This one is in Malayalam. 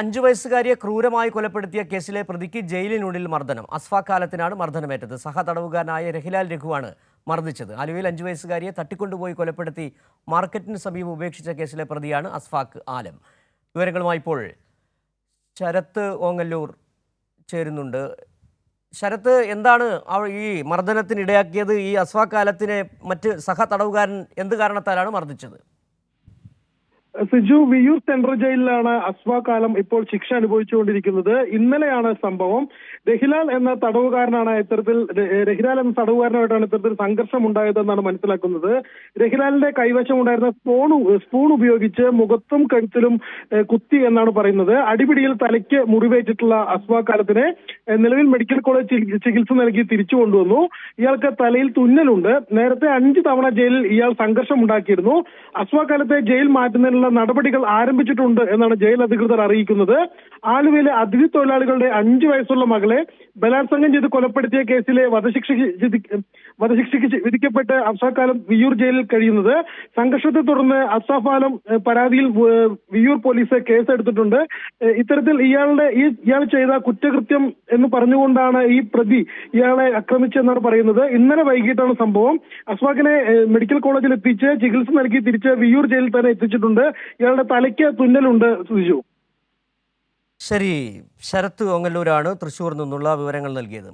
അഞ്ചു വയസ്സുകാരിയെ ക്രൂരമായി കൊലപ്പെടുത്തിയ കേസിലെ പ്രതിക്ക് ജയിലിനുള്ളിൽ മർദ്ദനം. അസ്ഫാക്കാലത്തിനാണ് മർദ്ദനമേറ്റത്. സഹ തടവുകാരനായ രഹിലാൽ രഘുവാണ് മർദ്ദിച്ചത്. ആലുവയിൽ അഞ്ചു വയസ്സുകാരിയെ തട്ടിക്കൊണ്ടുപോയി കൊലപ്പെടുത്തി മാർക്കറ്റിന് സമീപം ഉപേക്ഷിച്ച കേസിലെ പ്രതിയാണ് അസ്ഫാക്ക് ആലം. വിവരങ്ങളുമായി ഇപ്പോൾ ശരത്ത് ഓങ്ങല്ലൂർ ചേരുന്നുണ്ട്. ശരത്ത് എന്താണ് ഈ മർദ്ദനത്തിനിടയാക്കിയത്? ഈ അസ്ഫാക്കാലത്തിനെ മറ്റ് സഹ തടവുകാരൻ എന്ത് കാരണത്താലാണ് മർദ്ദിച്ചത്? സിജു വിയൂർ സെൻട്രൽ ജയിലിലാണ് അസ്വാ കാലം ഇപ്പോൾ ശിക്ഷ അനുഭവിച്ചുകൊണ്ടിരിക്കുന്നത്. ഇന്നലെയാണ് സംഭവം. രഹിലാൽ എന്ന തടവുകാരനാണ് ഇത്തരത്തിൽ രഹിലാൽ എന്ന തടവുകാരനായിട്ടാണ് ഇത്തരത്തിൽ സംഘർഷം ഉണ്ടായതെന്നാണ് മനസ്സിലാക്കുന്നത്. രഹിലാലിന്റെ കൈവശം ഉണ്ടായിരുന്ന സ്പൂൺ സ്പൂൺ ഉപയോഗിച്ച് മുഖത്തും കഴുത്തിലും കുത്തി എന്നാണ് പറയുന്നത്. അടിപിടിയിൽ തലയ്ക്ക് മുറിവേറ്റിട്ടുള്ള അസ്വാ കാലത്തിനെ നിലവിൽ മെഡിക്കൽ കോളേജ് ചികിത്സ നൽകി തിരിച്ചു കൊണ്ടുവന്നു. ഇയാൾക്ക് തലയിൽ തുന്നലുണ്ട്. നേരത്തെ അഞ്ച് തവണ ജയിലിൽ ഇയാൾ സംഘർഷം ഉണ്ടാക്കിയിരുന്നു അസ്വാ കാലത്തെ ജയിൽ മാറ്റുന്നതിനുള്ള നടപടികൾ ആരംഭിച്ചിട്ടുണ്ട് എന്നാണ് ജയിൽ അധികൃതർ അറിയിക്കുന്നത്. ആലുവയിലെ അതിഥി തൊഴിലാളികളുടെ അഞ്ചു വയസ്സുള്ള മകളെ ബലാത്സംഗം ചെയ്ത് കൊലപ്പെടുത്തിയ കേസിലെ വധശിക്ഷ വിധി- വധശിക്ഷയ്ക്ക് വിധിക്കപ്പെട്ട് അഫ്സാഖാലം വിയൂർ ജയിലിൽ കഴിയുന്നത്. സംഘർഷത്തെ തുടർന്ന് അഫ്സാഫ് ആലം പരാതിയിൽ വിയൂർ പോലീസ് കേസെടുത്തിട്ടുണ്ട്. ഇത്തരത്തിൽ ഇയാളുടെ ഈ ഇയാൾ ചെയ്ത കുറ്റകൃത്യം എന്ന് പറഞ്ഞുകൊണ്ടാണ് ഈ പ്രതി ഇയാളെ ആക്രമിച്ചെന്നാണ് പറയുന്നത്. ഇന്നലെ വൈകിട്ടാണ് സംഭവം. അസ്വാഖിനെ മെഡിക്കൽ കോളേജിൽ എത്തിച്ച് ചികിത്സ നൽകി തിരിച്ച് വിയൂർ ജയിലിൽ തന്നെ എത്തിച്ചിട്ടുണ്ട്. ഇയാളുടെ തലയ്ക്ക് തുന്നലുണ്ട് സുജു. ശരി ശരത്ത് ഓങ്ങല്ലൂരാണ് തൃശ്ശൂർ നിന്നുള്ള വിവരങ്ങൾ നൽകിയത്.